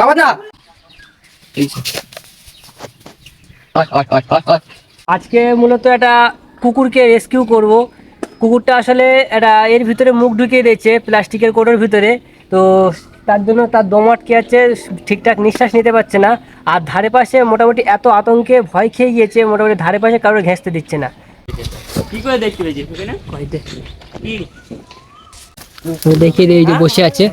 বাবা না আজকে মূলত একটা কুকুরকে রেস্কিউ করব। কুকুরটা আসলে এটা এর ভিতরে মুখ ঢুকিয়ে দিয়েছে প্লাস্টিকের কোটোর ভিতরে। তো তার জন্য তার দম আটকে আছে ঠিকঠাক নিঃশ্বাস নিতে পারছে না। আর ধারে পাশে মোটামুটি এত আতঙ্কে ভয় খেয়ে গিয়েছে মোটামুটি ধারে পাশে কারোর ঘেঁচতে দিচ্ছে না। কি করে দেখতে পেয়েছি? দেখিয়ে দিয়ে বসে আছে।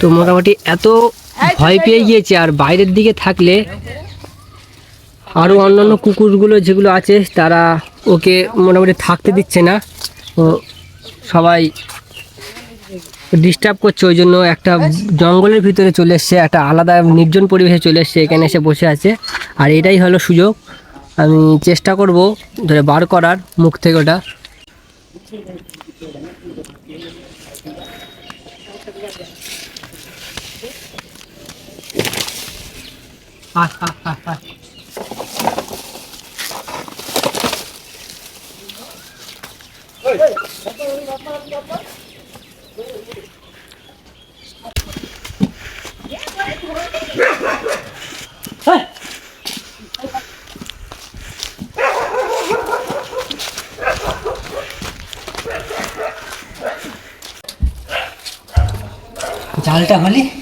তো মোটামুটি এত ভয় পেয়ে গিয়েছে, আর বাইরের দিকে থাকলে আরও অন্যান্য কুকুরগুলো যেগুলো আছে, তারা ওকে মোটামুটি থাকতে দিচ্ছে না। তো সবাই ডিস্টার্ব করছে, ওই জন্য একটা জঙ্গলের ভিতরে চলে এসছে, একটা আলাদা নির্জন পরিবেশে চলে এসছে, এখানে এসে বসে আছে। আর এটাই হলো সুযোগ। আমি চেষ্টা করব ধরে বার করার মুখ থেকে ওটা। चाल्टा मली।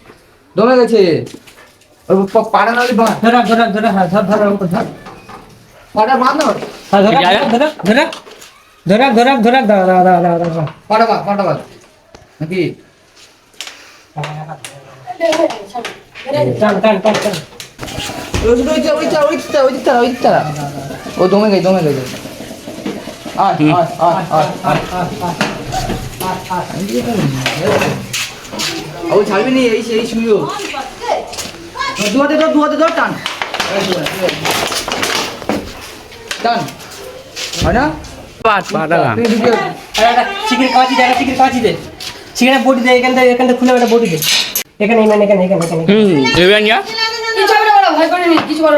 দম গেছে পাড়া নালে বাঁধ ধরা ধরা ধরা হ্যাঁ ধর ধর ওকে ধর পাড়া বাঁধ না ওর। হ্যাঁ, ধরা ঠিক আছে? ধরা ধরা ধরা ধরা ধরা ধরা ধরা ধরা ধরা ধরা পাড়া বাঁধ পাড়া বাঁধ নাকি টান টান টান টান ওই দিকটা, ওই দিকটা, ওই দিকটা, ওই দিকটা, ওই দিকটা। ও দমে গেছে দমে গেছে আয় আয় আয় আয় আয় ও ছাড়বি নি? এই সেই শুইও দুয়াতে ধর দুয়াতে ধর টান। টান। হয় না? বটি দে এখান থেকে এখান থেকে খুলে বটি দে। এখানে এখানে এখানে এখানে এখানে। কিছু করে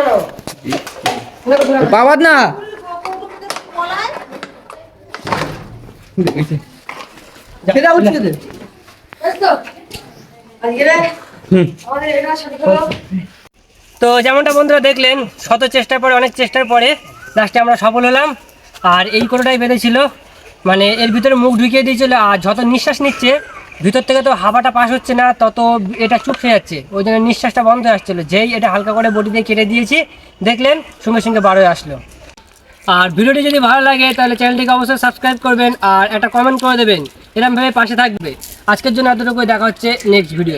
না পাবাদ না। এটা উঠে দে তো যেমনটা বন্ধুরা দেখলেন শত চেষ্টার পরে অনেক চেষ্টার পরে লাস্টে আমরা সফল হলাম। আর এই কোটোটাই বেঁধেছিল। মানে এর ভিতরে মুখ ঢুকিয়ে দিয়েছিল আর যত নিঃশ্বাস নিচ্ছে ভিতর থেকে তো হাওয়াটা পাস হচ্ছে না তত এটা চুপ চুপসে যাচ্ছে। ওই জন্য নিঃশ্বাসটা বন্ধ হয়ে আসছিল। যেই এটা হালকা করে বডি দিয়ে কেটে দিয়েছি দেখলেন সঙ্গে সঙ্গে বার হয়ে আসলো। আর ভিডিওটি যদি ভালো লাগে তাহলে চ্যানেলটিকে অবশ্যই সাবস্ক্রাইব করবেন আর একটা কমেন্ট করে দেবেন। এরমভাবে পাশে থাকবে। আজকের জন্য এতটুকুই। দেখা হচ্ছে নেক্সট ভিডিও